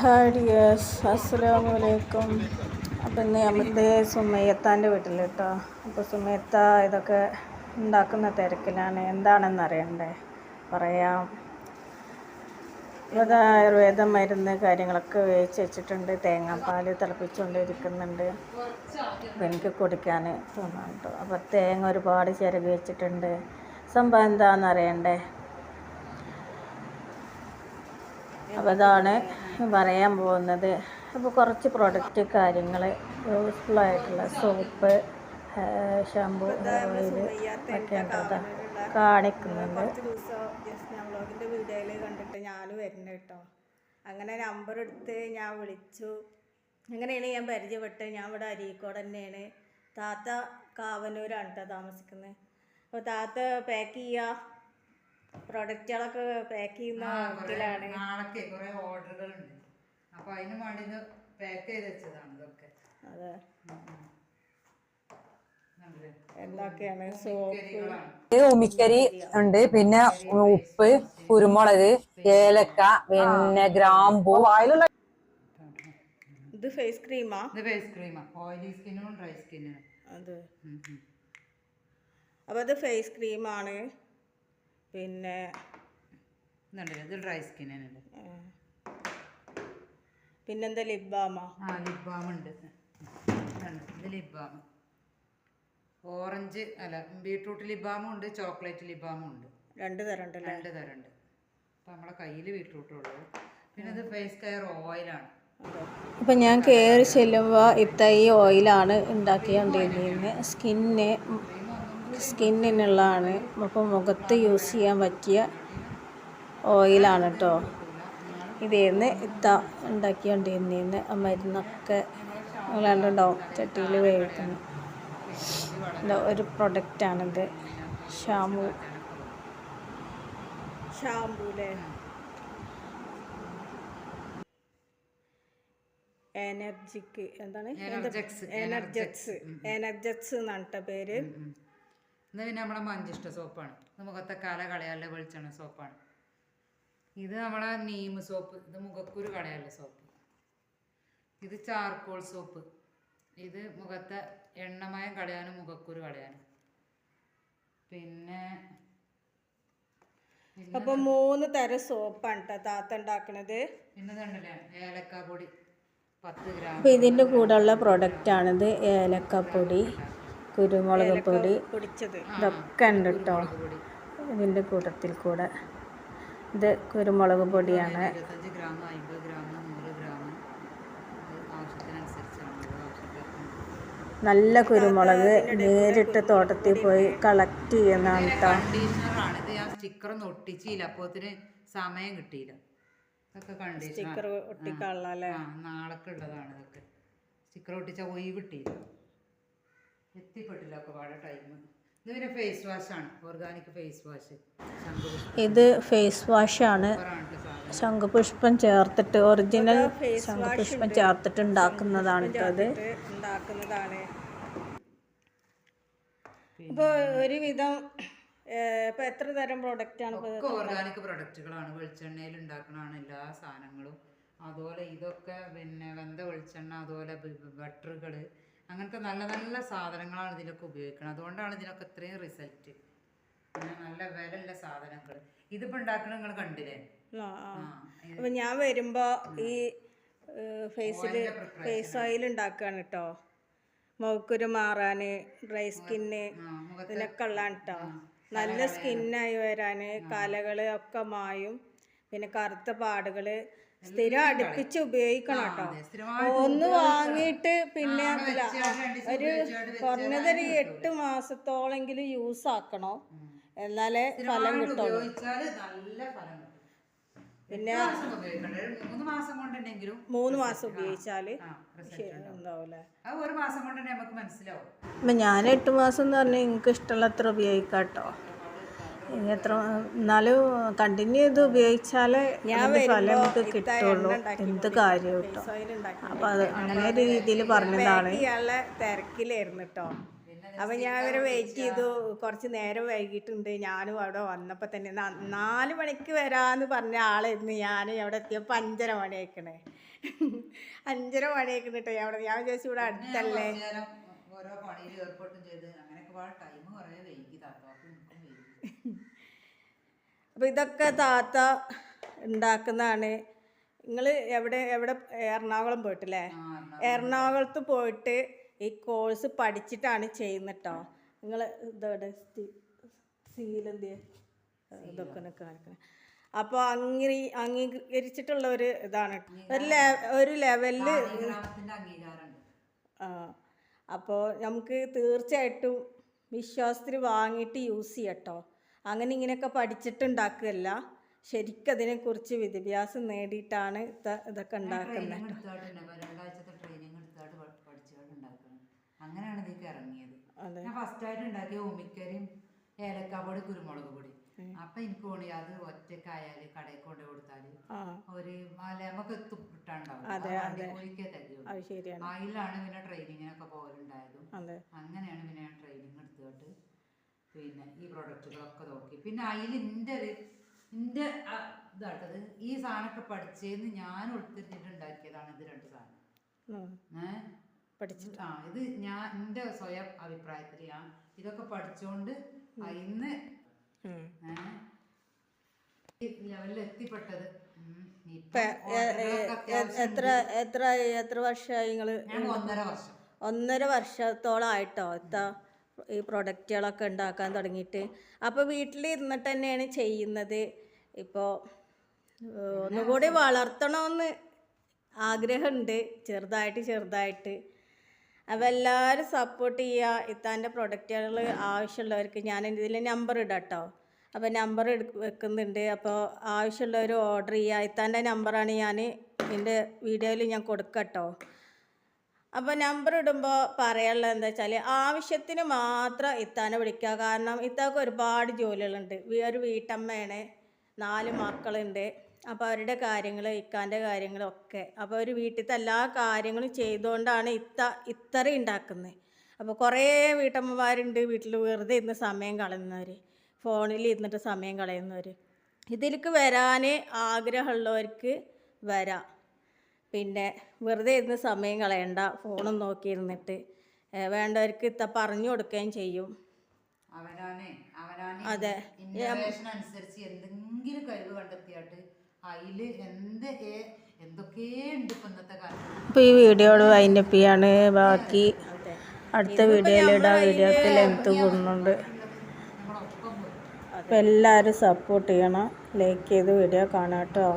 Hi അസ്സലാമു അലൈക്കും അപ്പം ഇന്ന് നമ്മുടെ സുമയത്താന്റെ വീട്ടിൽ കേട്ടോ അപ്പോൾ സുമയത്ത ഇതൊക്കെ ഉണ്ടാക്കുന്ന തിരക്കിലാണ്. എന്താണെന്ന് അറിയണ്ടേ? പറയാം. ഇവിടെ ആയുർവേദ മരുന്ന് കാര്യങ്ങളൊക്കെ വേവിച്ച് വെച്ചിട്ടുണ്ട്. തേങ്ങാപ്പാൽ തിളപ്പിച്ചുകൊണ്ടിരിക്കുന്നുണ്ട് അപ്പം എനിക്ക് കുടിക്കാൻ തോന്നുന്നുണ്ട് അപ്പോൾ തേങ്ങ ഒരുപാട് ചിരകി വെച്ചിട്ടുണ്ട്. സംഭവം എന്താണെന്ന് അറിയണ്ടേ? അപ്പോൾ അതാണ് പറയാൻ പോകുന്നത്. അപ്പോൾ കുറച്ച് പ്രൊഡക്റ്റ് കാര്യങ്ങൾ യൂസ്ഫുൾ ആയിട്ടുള്ള സോപ്പ് ഷാമ്പു ഹെയർ ഓയിൽ ഒക്കെ ഉണ്ടോ കാണിക്കുന്നുണ്ട്. വീഡിയോയിൽ കണ്ടിട്ട് ഞാൻ വരുന്നത് കേട്ടോ അങ്ങനെ നമ്പർ എടുത്ത് ഞാൻ വിളിച്ചു. അങ്ങനെയാണ് ഞാൻ പരിചയപ്പെട്ട് ഞാൻ ഇവിടെ അരീക്കോട് തന്നെയാണ്. താത്ത കാവനൂരാണ് കേട്ടോ താമസിക്കുന്നത്. അപ്പോൾ താത്ത പാക്ക് ചെയ്യുക പ്രൊഡക്റ്റുകളൊക്കെ പാക്ക് ചെയ്യുന്ന ഇതിലാണ്. നാളേക്ക് കുറെ ഓർഡറുകളുണ്ട് അപ്പൊ അതിന് വേണ്ടി പാക്ക് ചെയ്ത് വെച്ചതാണ് ഇതൊക്കെ. അതെ? എന്തൊക്കെയാണ് സോപ്പ്? ഉമിക്കരി ഉണ്ട്. പിന്നെ ഉപ്പ് കുരുമുളക് ഏലക്ക പിന്നെ ഗ്രാമ്പു. ഇത് ഫേസ് ക്രീമാ ഇത് ഫേസ് ക്രീമാ ഓയിലി സ്കിന്നും ഡ്രൈ സ്കിന്നിനും അതെ. അപ്പൊ അത് ഫേസ് ക്രീമാണ് പിന്നെ ഇത് ഡ്രൈ സ്കിൻ പിന്നെന്താ ലിപ് ബാമാ? ആ ലിപ് ബാം ഉണ്ട്. ഇത് ലിപ് ബാം. ഓറഞ്ച് അല്ല ബീട്രൂട്ട് ലിപ് ബാമും ഉണ്ട് ചോക്ലേറ്റ് ലിപ് ബാമും ഉണ്ട്. രണ്ട് തരം രണ്ട് തരം ഉണ്ട് അപ്പം നമ്മളെ കയ്യിൽ ബീട്രൂട്ട് ഉള്ളത് പിന്നെ ഇത് ഫേസ് കെയർ ഓയിലാണ്. അപ്പം ഞാൻ കയറി ചെല്ലുമ്പോൾ ഇത്ത ഈ ഓയിലാണ് ഉണ്ടാക്കിക്കൊണ്ടിരുന്നത് സ്കിന്ന് സ്കിന്നിനുള്ളതാണ്. അപ്പോൾ മുഖത്ത് യൂസ് ചെയ്യാൻ പറ്റിയ ഓയിലാണ് കേട്ടോ ഇതേന്ന് ഇത്ത ഉണ്ടാക്കിക്കൊണ്ടിരുന്നേന്ന് ആ മരുന്നൊക്കെ കണ്ടുണ്ടാവും ചട്ടിയിൽ വേവിക്കുന്നു ഇതാ ഒരു പ്രൊഡക്റ്റാണിത്. ഷാമ്പു ഷാമ്പു എനർജിക്ക് എന്താണ്? എനർജക്സ് എനർജക്സ്. എനർജക്സ്. എന്നാണ് കേട്ടോ പേര്. ഇത് പിന്നെ നമ്മളെ മഞ്ചിഷ്ട സോപ്പാണ്. ഇത് മുഖത്തെ കല കളയാനുള്ള വെളിച്ചെണ്ണ സോപ്പാണ്. ഇത് നമ്മളെ നീം സോപ്പ് ഇത് മുഖക്കുരു കളയാനുള്ള സോപ്പ്. ഇത് ചാർക്കോൾ സോപ്പ്. ഇത് മുഖത്തെ എണ്ണമയം കളയാനും മുഖക്കുരു കളയാനും. പിന്നെ അപ്പൊ മൂന്ന് തരം സോപ്പാണ് കേട്ടോ താത്ത ഉണ്ടാക്കണത്. പിന്നെ ഇതുണ്ടല്ലേ ഏലക്ക പൊടി. പത്ത് ഗ്രാം. അപ്പോൾ ഇതിന്റെ കൂടെയുള്ള പ്രൊഡക്റ്റാണിത് ഏലക്കപ്പൊടി കുരുമുളക് പൊടി ഇതൊക്കെ ഉണ്ട് കേട്ടോ ഇതിന്റെ കൂട്ടത്തിൽ കൂടെ. ഇത് കുരുമുളക് പൊടിയാണ്. നല്ല കുരുമുളക് നേരിട്ട് തോട്ടത്തിൽ പോയി കളക്ട് ചെയ്യുന്നതാണ് കേട്ടോ ഒന്നും ഒട്ടിച്ചില്ല. അപ്പോത്തിന് സമയം കിട്ടിയില്ല. ഇതൊക്കെ കണ്ടീഷണർ സ്റ്റിക്കർ ഒട്ടിക്കാനുള്ള നാളൊക്കെ ഉള്ളതാണ് ഇതൊക്കെ. സ്റ്റിക്കർ ഒട്ടിച്ച ഒഴിവ് കിട്ടിയില്ല. എത്തിപ്പെട്ടില്ല ഒക്കെ പാടെ ടൈം ഇത് പിന്നെ ഫേസ് വാഷ് ആണ്. ഓർഗാനിക് ഫേസ് വാഷ് ഇത് ഫേസ് വാഷാണ് ശംഖുപുഷ്പം ചേർത്തിട്ട് ഒറിജിനൽ ശംഖുപുഷ്പം ചേർത്തിട്ട് ഉണ്ടാക്കുന്നതാണ് ഇത്. ഉണ്ടാക്കുന്നതാണ്. ഇപ്പൊ ഒരുവിധം ഏഹ്, ഇപ്പൊ എത്ര തരം പ്രോഡക്റ്റ് ആണ് ഇപ്പൊ ഓർഗാനിക് പ്രൊഡക്റ്റുകളാണ് വെളിച്ചെണ്ണയിൽ ഉണ്ടാക്കുന്നതാണ് എല്ലാ സാധനങ്ങളും. അതുപോലെ ഇതൊക്കെ പിന്നെ വെന്ത വെളിച്ചെണ്ണ അതുപോലെ ബട്ടറുകൾ അങ്ങനത്തെ നല്ല നല്ല സാധനങ്ങളാണ് ഇതിലൊക്കെ ഉപയോഗിക്കുന്നത് അതുകൊണ്ടാണ് ഇതിനൊക്കെ ഇത്രയും റിസൾട്ട് നല്ല വിലയുള്ള സാധനങ്ങൾ ഇതിപ്പോ ഉണ്ടാക്കണ നിങ്ങൾ കണ്ടില്ലേ? അപ്പൊ ഞാൻ വരുമ്പോ ഈ ഫേസിൽ ഫേസ് ഓയിൽ ഉണ്ടാക്കുകയാണ് കേട്ടോ മുഖക്കുരു മാറാന് ഡ്രൈ സ്കിന്ന് ഇതിനൊക്കെ ഉള്ളതാണ് കേട്ടോ നല്ല സ്കിന്നായി വരാന് കലകൾ ഒക്കെ മായും. പിന്നെ കറുത്ത പാടുകൾ സ്ഥിരം അടുപ്പിച്ച് ഉപയോഗിക്കണം കേട്ടോ. ഒന്ന് വാങ്ങിയിട്ട് പിന്നെ ഒരു കുറഞ്ഞതൊരു എട്ട് മാസത്തോളെങ്കിലും യൂസ് ആക്കണം. എന്നാലേ ഫലം കിട്ടുള്ളൂ. പിന്നെ മൂന്ന് മാസം ഉപയോഗിച്ചാൽ ഒരു മാസം കൊണ്ട് നമുക്ക് മനസ്സിലാവും. ഞാൻ എട്ട് മാസം എന്ന് പറഞ്ഞാൽ നിങ്ങൾക്ക് ഇഷ്ടമുള്ള അത്ര ഉപയോഗിക്കാം കേട്ടോ. ഇനി എത്ര എന്നാലും കണ്ടിന്യൂ ചെയ്ത് ഉപയോഗിച്ചാലേ അതിന്റെ ഫലം നമുക്ക് കിട്ടുള്ളൂ. എന്ത് കാര്യം കേട്ടോ? അപ്പൊ അത് അങ്ങനെ ഒരു രീതിയിൽ പറഞ്ഞതാണ്. തിരക്കിലായിരുന്നു കേട്ടോ. അപ്പം ഞാൻ അവരെ വെയിറ്റ് ചെയ്തു. കുറച്ച് നേരം വൈകിട്ടുണ്ട്. ഞാനും അവിടെ വന്നപ്പോൾ തന്നെ നാല് മണിക്ക് വരാന്ന് പറഞ്ഞ ആളായിരുന്നു ഞാൻ അവിടെ എത്തിയപ്പോൾ അഞ്ചര മണിയാക്കണേ അഞ്ചര മണിയാക്കണ കേട്ടോ. അവിടെ ഞാൻ ചോദിച്ചു ഇവിടെ അടുത്തല്ലേ. ഓരോ പണിയിൽ ഏർപ്പെട്ടും ചെയ്ത്. അങ്ങനെയൊക്കെ ടൈം കുറേ വൈകി താത്താക്കും എനിക്കും വൈകി അപ്പോൾ ഇതൊക്കെ താത്ത ഉണ്ടാക്കുന്നതാണ് നിങ്ങൾ എവിടെ എവിടെ എറണാകുളം പോയിട്ടില്ലേ? എറണാകുളത്ത് പോയിട്ട് ഈ കോഴ്സ് പഠിച്ചിട്ടാണ് ചെയ്യുന്നിട്ടോ. നിങ്ങൾ ഇതോടെ സീലെന്ത് ഇതൊക്കെ കാണിക്കണേ. അപ്പോൾ അംഗീ അംഗീകരിച്ചിട്ടുള്ള ഒരു ഇതാണ് ഒരു ഒരു ലെവലിൽ ആ അപ്പോൾ നമുക്ക് തീർച്ചയായിട്ടും വിശ്വാസത്തിൽ വാങ്ങിയിട്ട് യൂസ് ചെയ്യട്ടോ. അങ്ങനെ ഇങ്ങനെയൊക്കെ പഠിച്ചിട്ടുണ്ടാക്കുകയല്ല. ശരിക്കും അതിനെക്കുറിച്ച് വിദ്യാഭ്യാസം നേടിയിട്ടാണ് ഇത് ഇതൊക്കെ ഉണ്ടാക്കുന്നത്. അങ്ങനെയാണ് ഇതിലേക്ക് ഇറങ്ങിയത്. ഞാൻ ഫസ്റ്റ് ആയിട്ട് ഉണ്ടാക്കിയ ഉമ്മിക്കരിയും ഏലക്കാപ്പൊടി കുരുമുളക് പൊടി. അപ്പൊ എനിക്ക് തോന്നി അത് ഒറ്റക്കായാൽ കടയിൽ കൊണ്ട് കൊടുത്താൽ ഒരു നമുക്ക് കിട്ടാണ്ടാവും. അതിലാണ് പിന്നെ ട്രെയിനിങ്ങിനൊക്കെ പോകലുണ്ടായതും. അങ്ങനെയാണ് പിന്നെ ഞാൻ ട്രെയിനിങ് എടുത്തിട്ട് പിന്നെ ഈ പ്രൊഡക്റ്റുകളൊക്കെ നോക്കി. പിന്നെ അതിൽ എന്റെ ഒരു എന്റെ ഇതാട്ടത്. ഈ സാധനമൊക്കെ പഠിച്ചേന്ന് ഞാൻ ഉൾത്തിരിഞ്ഞിട്ട് ഉണ്ടാക്കിയതാണ് ഇത് രണ്ട് സാധനം. ഏഹ് പഠിച്ചിട്ട്. ആ ഇത് ഞാൻ എന്റെ സ്വയം അഭിപ്രായത്തിൽ ഞാൻ ഇതൊക്കെ പഠിച്ചുകൊണ്ട് ഇന്ന് ലെവലിൽ എത്തിപ്പെട്ടത്. എത്ര എത്ര എത്ര വർഷമായി നിങ്ങൾ ഞാൻ ഒന്നര വർഷം. ഒന്നര വർഷത്തോളം ആയിട്ടോ എത്താ? ഈ പ്രൊഡക്റ്റുകളൊക്കെ ഉണ്ടാക്കാൻ തുടങ്ങിയിട്ട്. അപ്പോൾ വീട്ടിലിരുന്നിട്ട് തന്നെയാണ് ചെയ്യുന്നത് ഇപ്പോൾ ഒന്നുകൂടി വളർത്തണമെന്ന് ആഗ്രഹമുണ്ട് ചെറുതായിട്ട് ചെറുതായിട്ട്. അപ്പോൾ എല്ലാവരും സപ്പോർട്ട് ചെയ്യുക ഇത്താന്റെ പ്രൊഡക്റ്റുകൾ ആവശ്യമുള്ളവർക്ക് ഞാൻ ഇതിൽ നമ്പർ ഇടാം കേട്ടോ അപ്പോൾ നമ്പർ വെക്കുന്നുണ്ട്. അപ്പോൾ ആവശ്യമുള്ളവർ ഓർഡർ ചെയ്യുക ഇത്താന്റെ നമ്പറാണ് ഞാൻ എന്റെ വീഡിയോയിൽ ഞാൻ കൊടുക്കട്ടോ. അപ്പോൾ നമ്പർ ഇടുമ്പോൾ പറയാനുള്ളത് എന്താ വെച്ചാൽ ആവശ്യത്തിന് മാത്രം ഇത്താനെ വിളിക്കുക. കാരണം ഇത്താക്ക് ഒരുപാട് ജോലികളുണ്ട്. ഒരു വീട്ടമ്മയാണ് നാല് മക്കളുണ്ട്. അപ്പോൾ അവരുടെ കാര്യങ്ങൾ ഇക്കാന്റെ കാര്യങ്ങളൊക്കെ. അപ്പോൾ ഒരു വീട്ടിലത്തെ എല്ലാ കാര്യങ്ങളും ചെയ്തുകൊണ്ടാണ് ഇത്ത ഇത്തറി ഉണ്ടാക്കുന്നത്. അപ്പോൾ കുറേ വീട്ടമ്മമാരുണ്ട് വീട്ടിൽ വെറുതെ ഇരുന്ന് സമയം കളയുന്നവർ ഫോണിൽ ഇരുന്നിട്ട് സമയം കളയുന്നവർ ഇതിലേക്ക് വരാൻ ആഗ്രഹമുള്ളവർക്ക് വരാം. പിന്നെ വെറുതെ ഇരുന്ന് സമയം കളയണ്ട ഫോണും നോക്കി ഇരുന്നിട്ട് വേണ്ടവർക്ക് ഇത്ത പറഞ്ഞു കൊടുക്കുകയും ചെയ്യും. അവനാനെ അവനാനെ അതെ. അപ്പൊ അനുസരിച്ച് എന്തെങ്കിലും കഴിവ് കണ്ടെത്തിയാട്ട് അതിൽ എന്ത് എന്തൊക്കെ ഉണ്ട് ഇപ്പൊ ഇന്നത്തെ കാലത്ത്. അപ്പോൾ ഈ വീഡിയോയോട് വൈൻഡപ്പ് ചെയ്യാണ്. ബാക്കി അടുത്ത വീഡിയോയിൽ ഇടാ വീഡിയോക്ക് ലെങ്ത് കൂടുന്നുണ്ട്. അപ്പോൾ എല്ലാവരും സപ്പോർട്ട് ചെയ്യണം. ലൈക്ക് ചെയ്ത് വീഡിയോ കാണാം കേട്ടോ